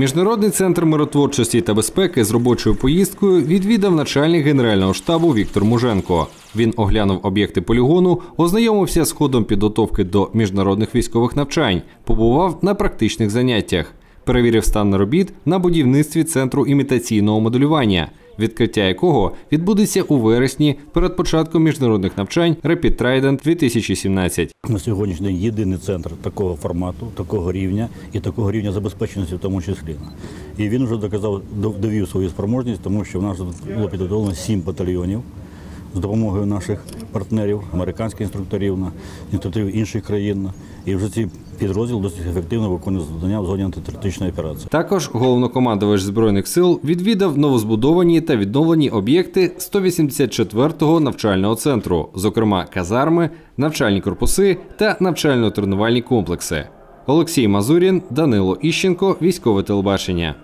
Міжнародний центр миротворчості та безпеки з робочою поїздкою відвідав начальник генерального штабу Віктор Муженко. Він оглянув об'єкти полігону, ознайомився з ходом підготовки до міжнародних військових навчань, побував на практичних заняттях, перевірив стан робіт на будівництві центру імітаційного моделювання, відкриття якого відбудеться у вересні перед початком міжнародних навчань Rapid Trident 2017. На сьогоднішній день єдиний центр такого формату, такого рівня і такого рівня забезпеченості в тому числі. І він вже доказав, довів свою спроможність, тому що в нас було підготовлено сім батальйонів з допомогою наших партнерів, американських інструкторів, інструкторів інших країн. І вже ці підрозділ досить ефективно виконує завдання в зоні антитерористичної операції. Також головнокомандувач збройних сил відвідав новозбудовані та відновлені об'єкти 184-го навчального центру, зокрема казарми, навчальні корпуси та навчально-тренувальні комплекси. Олексій Мазурін, Данило Іщенко, військове телебачення.